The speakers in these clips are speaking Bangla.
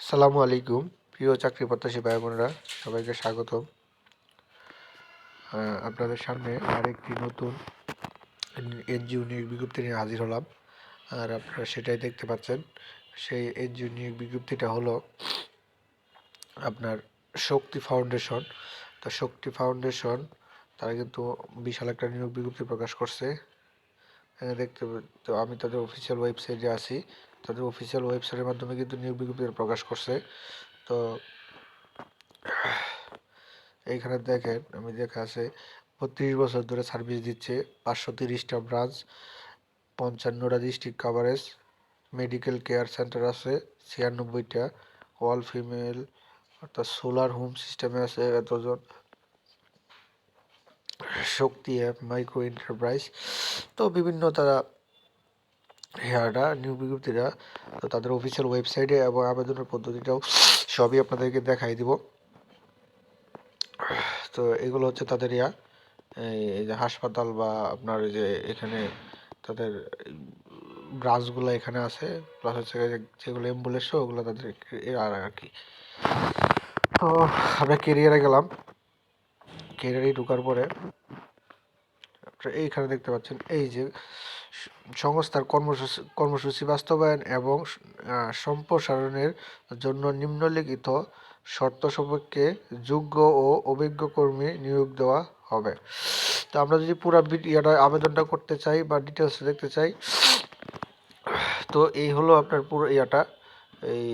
আসসালামু আলাইকুম। প্রিয় চাকরি প্রত্যাশী ভাই বোনেরা সবাইকে স্বাগতম। আহ, আপনাদের সামনে আরেকটি নতুন এনজিও নিয়োগ বিজ্ঞপ্তি নিয়ে হাজির হলাম। আর আপনারা সেটাই দেখতে পাচ্ছেন। সেই এনজিও নিয়োগ বিজ্ঞপ্তিটা হলো আপনার শক্তি ফাউন্ডেশন। তো শক্তি ফাউন্ডেশন তারা কিন্তু বিশাল একটা নিয়োগ বিজ্ঞপ্তি প্রকাশ করছে। দেখতে তো আমি তাদের অফিসিয়াল ওয়েবসাইটে আছি। তাদের অফিসিয়াল ওয়েবসাইটের মাধ্যমে কিন্তু নিয়োগ বিজ্ঞপ্তি প্রকাশ করছে। তো, এইখানে দেখেন, আমি দেখা আছে, বত্রিশ বছর ধরে সার্ভিস দিচ্ছে, পাঁচশো তিরিশটা branch পঞ্চান্নটা district coverage medical care centre আছে, ছিয়ানব্বইটা অল ফিমেল অর্থাৎ সোলার হোম সিস্টেমে আছে এতজন। শক্তি অ্যাপ মাইক্রো এন্টারপ্রাইজ তো বিভিন্ন তারা হেয়ারটা নিউ বিজ্ঞপ্তিটা, তো তাদের অফিসিয়াল ওয়েবসাইটে এবং আবেদনের পদ্ধতিটাও সবই আপনাদেরকে দেখাই দিব। তো এগুলো হচ্ছে তাদের ইয়া, এই যে হাসপাতাল বা আপনার যে এখানে তাদের ব্রাঞ্চগুলো এখানে আছে প্লাস হচ্ছে যেগুলো অ্যাম্বুলেন্স ওগুলো তাদের আর আর কি। তো আমরা কেরিয়ারে গেলাম। কেরিয়ারে ঢোকার পরে এইখানে দেখতে পাচ্ছেন, এই যে সংস্থার কর্মসূচি কর্মসূচি বাস্তবায়ন এবং সম্প্রসারণের জন্য নিম্নলিখিত শর্ত সাপেক্ষে যোগ্য ও অভিজ্ঞ কর্মী নিয়োগ দেওয়া হবে। তো আমরা যদি পুরো ইয়াটা আবেদনটা করতে চাই বা ডিটেলস দেখতে চাই, তো এই হলো আপনার পুরো ইয়াটা। এই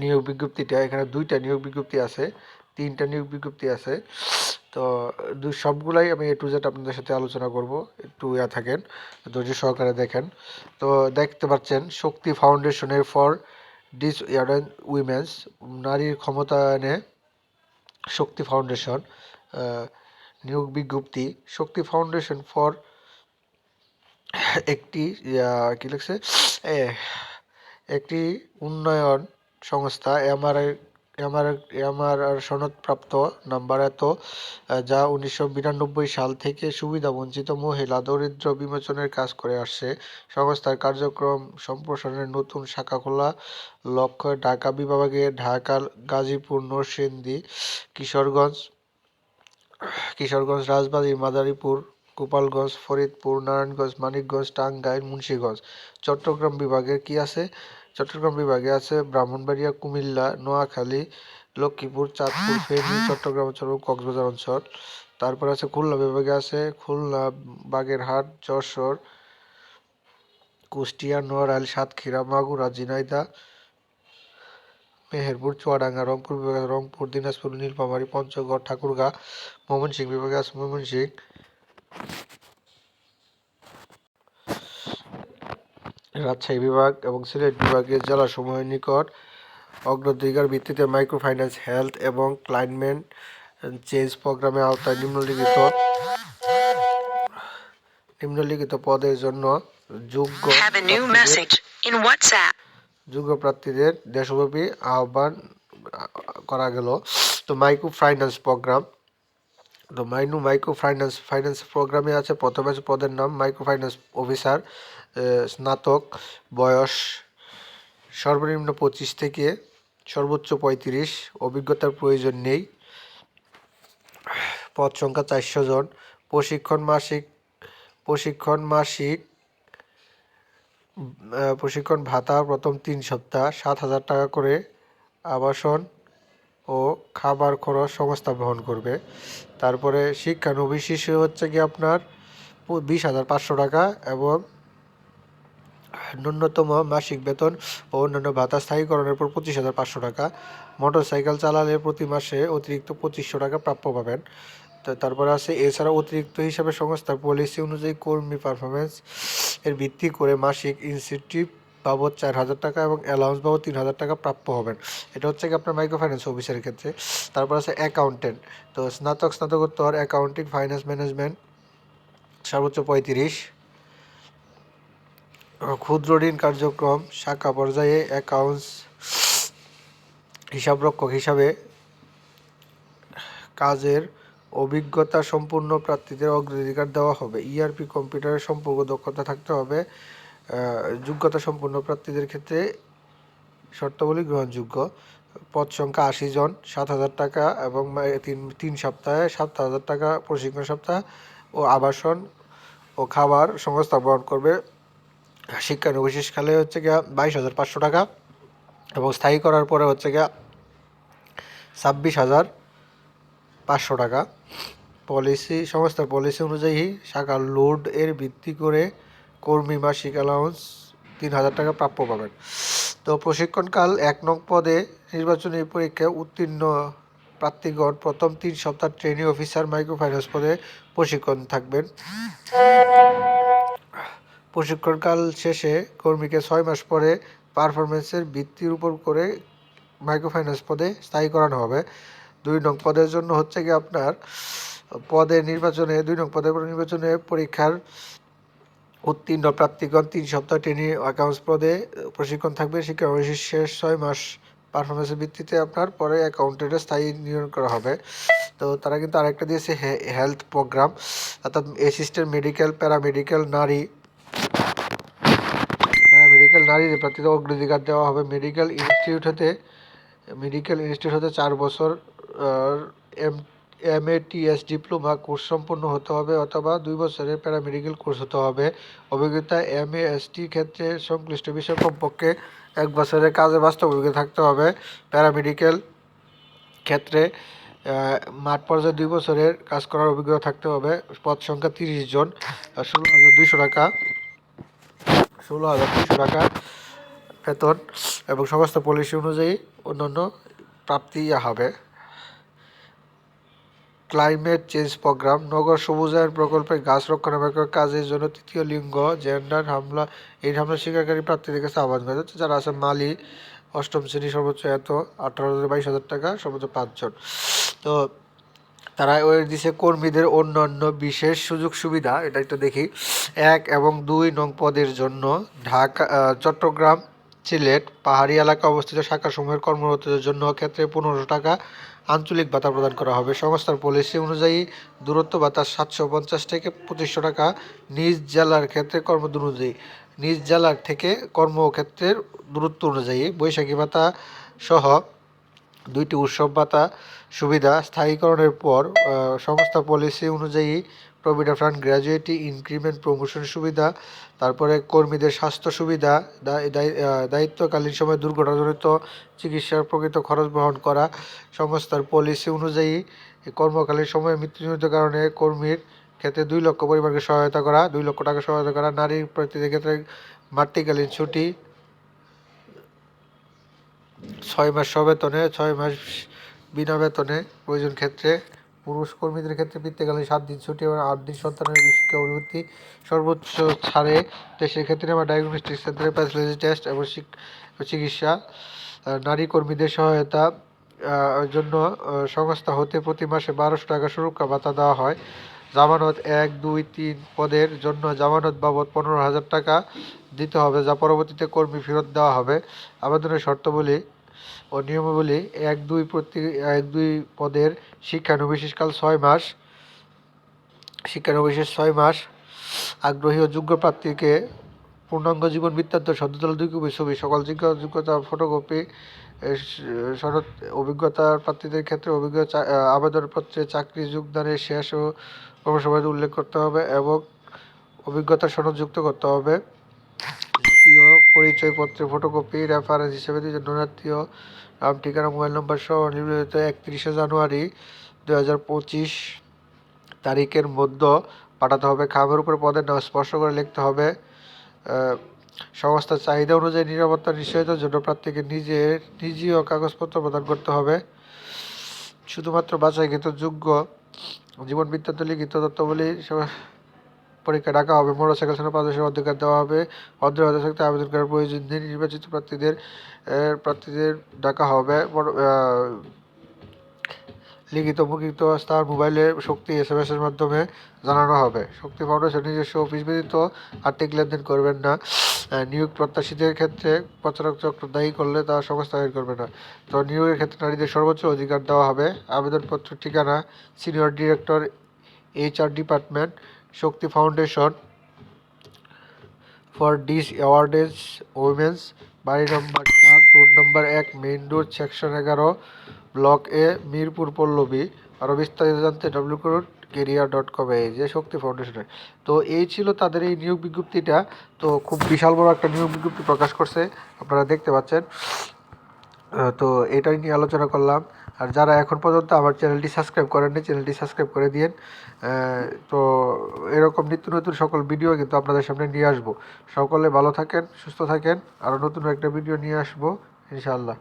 নিয়োগ বিজ্ঞপ্তিটা, এখানে দুইটা নিয়োগ বিজ্ঞপ্তি আছে, তিনটা নিয়োগ বিজ্ঞপ্তি আছে। তো সবগুলাই আমি এ টু জেড আপনাদের সাথে আলোচনা করব। একটু ইয়া থাকেন, ধৈর্য সহকারে দেখেন। তো, দেখতে পাচ্ছেন, শক্তি ফাউন্ডেশনের ফর ডিস ইয়ার্ডেন উইমেন্স, নারীর ক্ষমতায়নে শক্তি ফাউন্ডেশন নিয়োগ বিজ্ঞপ্তি। শক্তি ফাউন্ডেশন ফর একটি কি লিখছে? একটি উন্নয়ন সংস্থা এমআরআই এমআর এমআরআর সনদপ্রাপ্ত নাম্বার এত যা উনিশশো বিরানব্বই সাল থেকে সুবিধা বঞ্চিত মহিলা দরিদ্র বিমোচনের কাজ করে আসছে। সংস্থার কার্যক্রম সম্প্রসারণের নতুন শাখা খোলা। লক্ষ্য, ঢাকা বিভাগে ঢাকা, গাজীপুর, নরসিংদী, কিশোরগঞ্জ কিশোরগঞ্জ, রাজবাড়ী, মাদারীপুর, গোপালগঞ্জ, ফরিদপুর, নারায়ণগঞ্জ, মানিকগঞ্জ, টাঙ্গাইল, মুন্সিগঞ্জ, চট্টগ্রাম বিভাগের কি আছে? চট্টগ্রাম বিভাগে আছে ব্রাহ্মণবাড়িয়া, কুমিল্লা, নোয়াখালী, লক্ষ্মীপুর, চাঁদপুর, ফেনী, চট্টগ্রাম অঞ্চল কক্সবাজার অঞ্চল। তারপর আছে খুলনা বিভাগে আছে খুলনা, বাগেরহাট, যশোর, কুষ্টিয়া, নোয়াখালী, সাতক্ষীরা, মাগুরা, ঝিনাইদহ, মেহেরপুর, চুয়াডাঙ্গা, রংপুর বিভাগে রংপুর, দিনাজপুর, নীলফামারী, পঞ্চগড়, ঠাকুরগাঁ ময়মনসিংহ বিভাগে আছে ময়মনসিংহ রাজশাহী বিভাগ এবং সিলেট বিভাগের জেলাসমূহের নিকট অগ্রাধিকার ভিত্তিতে মাইক্রো ফাইন্যান্স হেলথ এবং ক্লাইমেট চেঞ্জ প্রোগ্রামের আওতায় নিম্নলিখিত নিম্নলিখিত পদের জন্য যোগ্য. যোগ্য প্রার্থীদের দেশব্যাপী আহ্বান করা গেল তো মাইক্রো ফাইন্যান্স প্রোগ্রাম তো মাইনু মাইক্রো ফাইন্যান্স ফাইন্যান্স প্রোগ্রামে আছে। প্রথমে আছে পদের নাম মাইক্রো ফাইন্যান্স অফিসার স্নাতক বয়স সর্বনিম্ন পঁচিশ থেকে সর্বোচ্চ পঁয়ত্রিশ। অভিজ্ঞতার প্রয়োজন নেই। পদ সংখ্যা চারশো জন। প্রশিক্ষণ মাসিক প্রশিক্ষণ মাসিক প্রশিক্ষণ ভাতা প্রথম তিন সপ্তাহ, সাত হাজার টাকা করে আবাসন। ও খাবার খরচ সংস্থা বহন করবে। তারপরে শিক্ষানবিশ শিশু হচ্ছে কি আপনার বিশ হাজার পাঁচশো টাকা এবং ন্যূনতম মাসিক বেতন ও অন্যান্য ভাতা স্থায়ীকরণের পর পঁচিশ হাজার পাঁচশো টাকা। মোটর সাইকেল চালালে প্রতি মাসে অতিরিক্ত পঁচিশশো টাকা প্রাপ্য পাবেন। তারপরে আছে এছাড়া অতিরিক্ত হিসাবে সংস্থার পলিসি অনুযায়ী কর্মী পারফরমেন্স এর ভিত্তি করে মাসিক ইনসেন্টিভ বাবদ চার হাজার টাকা এবং অ্যালাউন্স বাবদ তিন হাজার টাকা প্রাপ্য হবেন। এটা হচ্ছে কি আপনার মাইক্রো ফাইন্যান্স অফিসারের ক্ষেত্রে। তারপর আছে অ্যাকাউন্টেন্ট তো স্নাতক, স্নাতকোত্তর অ্যাকাউন্টিং ফাইন্যান্স ম্যানেজমেন্ট সর্বোচ্চ পঁয়ত্রিশ। ক্ষুদ্র ঋণ কার্যক্রম, শাখা পর্যায়ে অ্যাকাউন্টস হিসাবরক্ষক হিসাবে কাজের অভিজ্ঞতা সম্পূর্ণ প্রার্থীদের অগ্রাধিকার দেওয়া হবে। ইআরপি কম্পিউটারের সম্পর্ক দক্ষতা থাকতে হবে। যোগ্যতা সম্পন্ন প্রার্থীদের ক্ষেত্রে শর্তাবলী গ্রহণযোগ্য। পদ সংখ্যা আশি জন, সাত হাজার টাকা এবং তিন তিন সপ্তাহে সাত হাজার টাকা প্রশিক্ষণ সপ্তাহ ও আবাসন ও খাবার সংস্থা বহন করবে শিক্ষানবিশেষকালে হচ্ছে গিয়া বাইশ হাজার পাঁচশো টাকা এবং স্থায়ী করার পরে হচ্ছে গিয়া ছাব্বিশ হাজার পাঁচশো টাকা। পলিসি, সংস্থার পলিসি অনুযায়ী শাখা লোড এর ভিত্তি করে কর্মী মাসিক অ্যালাউন্স তিন হাজার টাকা প্রাপ্য পাবেন। তো প্রশিক্ষণকাল এক নং পদে নির্বাচনী পরীক্ষায় উত্তীর্ণ প্রার্থীগণ প্রথম তিন সপ্তাহ ট্রেনিং অফিসার মাইক্রো ফাইন্যান্স পদে প্রশিক্ষণ থাকবেন। প্রশিক্ষণকাল শেষে কর্মীকে ছয় মাস পরে পারফরমেন্সের ভিত্তির উপর করে মাইক্রো ফাইন্যান্স পদে স্থায়ী করানো হবে। দুই নং পদের জন্য হচ্ছে কি আপনার পদে নির্বাচনে, দুই নং পদের নির্বাচনে পরীক্ষার উত্তীর্ণ প্রার্থীগণ তিন সপ্তাহ ট্রেনিং অ্যাকাউন্টস পদে প্রশিক্ষণ থাকবে। শিক্ষা শেষ ছয় মাস পারফরমেন্সের ভিত্তিতে আপনার পরে অ্যাকাউন্টেন্টে স্থায়ী নিয়োগ করা হবে। তো তারা কিন্তু আরেকটা দিয়েছে হেলথ প্রোগ্রাম অর্থাৎ অ্যাসিস্ট্যান্ট মেডিকেল প্যারামেডিক্যাল নারী। প্যারামেডিক্যাল নারীদের প্রার্থীদের অগ্রাধিকার দেওয়া হবে। মেডিকেল ইনস্টিটিউট হতে মেডিকেল ইনস্টিটিউট হতে চার বছর M M A TS diploma course সম্পন্ন হতে হবে অথবা দুই বছরের প্যারামেডিক্যাল কোর্স হতে হবে। অভিজ্ঞতা এম এ এস টি ক্ষেত্রে সংশ্লিষ্ট বিষয় কমপক্ষে এক বছরের কাজে বাস্তব অভিজ্ঞতা থাকতে হবে। প্যারামেডিক্যাল ক্ষেত্রে মাঠ পর্যায়ে দুই বছরের কাজ করার অভিজ্ঞতা থাকতে হবে। পদ সংখ্যা তিরিশ জন। ষোলো হাজার দুইশো টাকা। ষোলো হাজার দুইশো টাকা বেতন এবং সমস্ত পলিসি অনুযায়ী অন্যান্য প্রাপ্তি হবে। ক্লাইমেট চেঞ্জ প্রোগ্রাম, নগর সবুজায়ন প্রকল্পে গাছ রক্ষণাবেক্ষণ কাজের জন্য তৃতীয় লিঙ্গ, জেন্ডার হামলা, এই হামলা স্বীকারী প্রার্থীদের কাছে আহ্বান করা হচ্ছে যারা আছে মালি, অষ্টম শ্রেণি সর্বোচ্চ এত, আঠারো হাজার বাইশ হাজার টাকা, সর্বোচ্চ পাঁচজন। তো তারা ওই দিছে কর্মীদের অন্যান্য বিশেষ সুযোগ সুবিধা, এটা একটু দেখি। এক এবং দুই নং পদের জন্য ঢাকা চট্টগ্রাম সিলেট পাহাড়ি এলাকা অবস্থিত শাখাসমূহের কর্মরতদের জন্য ক্ষেত্রে পনেরোশো টাকা আঞ্চলিক ভাতা প্রদান করা হবে। সংস্থার পলিসি অনুযায়ী দূরত্ব ভাতা সাতশো পঞ্চাশ থেকে পঁচিশশো টাকা নিজ জেলার ক্ষেত্রে কর্ম অনুযায়ী নিজ জেলার থেকে কর্মক্ষেত্রের দূরত্ব অনুযায়ী বৈশাখী ভাতা সহ দুইটি উৎসব ভাতা সুবিধা স্থায়ীকরণের পর সংস্থা পলিসি অনুযায়ী provident fund gratuity increment promotion সুবিধা, তারপরে কর্মীদের স্বাস্থ্য সুবিধা দায়িত্বকালীন সময় দুর্ঘটনাজনিত চিকিৎসার প্রকৃত খরচ বহন করা, সংস্থার পলিসি অনুযায়ী কর্মকালীন সময়ে মৃত্যুজনিত কারণে কর্মীর ক্ষেত্রে দুই লক্ষ পরিবারকে সহায়তা করা, দুই লক্ষ টাকা সহায়তা করা নারীর প্রার্থীদের ক্ষেত্রে মাতৃকালীন ছুটি, ছয় মাস সবেতনে, ছয় মাস বিনা বেতনে প্রয়োজন ক্ষেত্রে পুরুষ কর্মীদের ক্ষেত্রে বৃত্তিকালীন সাত দিন ছুটি এবং আট দিন সন্তানের শিক্ষা অভিবৃত্তি, সর্বোচ্চ ছাড়ে দেশের ক্ষেত্রে আমার ডায়াগনস্টিক সেন্টারে প্যাথোলজি টেস্ট এবং চিকিৎসা। নারী কর্মীদের সহায়তা জন্য সংস্থা হতে প্রতি মাসে বারোশো টাকা সুরক্ষা ভাতা দেওয়া হয়। জামানত এক, দুই, তিন পদের জন্য জামানত বাবদ পনেরো হাজার টাকা দিতে হবে, যা পরবর্তীতে কর্মী ফেরত দেওয়া হবে। আবেদনের শর্তাবলী ও নিয়মাবলী এক, দুই প্রতি, এক, দুই পদের শিক্ষানবিশেষকাল ছয় মাস। শিক্ষানবিশেষ ছয় মাস। আগ্রহী ও যোগ্য প্রার্থীকে পূর্ণাঙ্গ জীবন বৃত্তান্ত, সদ্যতল দুই কপি ছবি, সকল যোগ্য, যোগ্যতা ফটোকপি সনদ অভিজ্ঞতার প্রার্থীদের ক্ষেত্রে অভিজ্ঞতা আবেদনপত্রে চাকরি যোগদানের শেষ ও কর্মসময় উল্লেখ করতে হবে এবং অভিজ্ঞতা সনদ যুক্ত করতে হবে। পরিচয়পত্রের ফটোকপি রেফারেন্স হিসেবে দুজন জাতীয় নাম, ঠিকানা মোবাইল নম্বর সহ নির্ধারিত একত্রিশে জানুয়ারি দু হাজার পঁচিশ তারিখের মধ্যে পাঠাতে হবে। খামের উপরে পদের নাম স্পর্শ করে লিখতে হবে। সংস্থার চাহিদা অনুযায়ী নিরাপত্তা নিশ্চয়তার জন্য প্রার্থীকে নিজের নিজীয় কাগজপত্র প্রদান করতে হবে। শুধুমাত্র বাছাইকৃত যোগ্য জীবন বৃত্তান্ত লিখিত সহ- পরীক্ষা ডাকা হবে মোটরসাইকেল চালানোর পারদর্শীর অধিকার দেওয়া হবে। অধ্যয়ন থাকতে আবেদন করার প্রয়োজন নেই। নির্বাচিত প্রার্থীদের প্রার্থীদের ডাকা হবে। লিখিত মুখিত তার মোবাইলে শক্তি এস এম এর মাধ্যমে জানানো হবে। শক্তি ফাউন্ডেশন নিজস্ব অফিস ব্যতীত আর্থিক লেনদেন করবেন না। নিয়োগ প্রত্যাশীদের ক্ষেত্রে প্রচারক চক্র দায়ী করলে তা সংস্থা করবে না। তো নিয়োগের ক্ষেত্রে নারীদের সর্বোচ্চ অধিকার দেওয়া হবে। আবেদনপত্র ঠিকানা, senior director HR department Shakti foundation for disadvantaged women's, বাড়ি নম্বর চার, রোড নাম্বার এক, মেইন রোড, সেকশন এগারো, ব্লক এ, মিরপুর পল্লবী। আরও বিস্তারিত জানতে ডাব্লিউ করুন কেরিয়ার ডট কম যে শক্তি ফাউন্ডেশনের তো এই ছিল তাদের এই নিয়োগ বিজ্ঞপ্তিটা। তো খুব বিশাল বড় একটা নিয়োগ বিজ্ঞপ্তি প্রকাশ করছে, আপনারা দেখতে পাচ্ছেন। তো এটাই নিয়ে আলোচনা করলাম। আর যারা এখন পর্যন্ত আমার চ্যানেলটি সাবস্ক্রাইব করেননি, চ্যানেলটি সাবস্ক্রাইব করে দিয়েন। তো এরকম নিত্য নতুন সকল ভিডিও কিন্তু আপনাদের সামনে নিয়ে আসব। সকলে ভালো থাকেন, সুস্থ থাকেন। আরও নতুন একটা ভিডিও নিয়ে আসব, ইনশাআল্লাহ।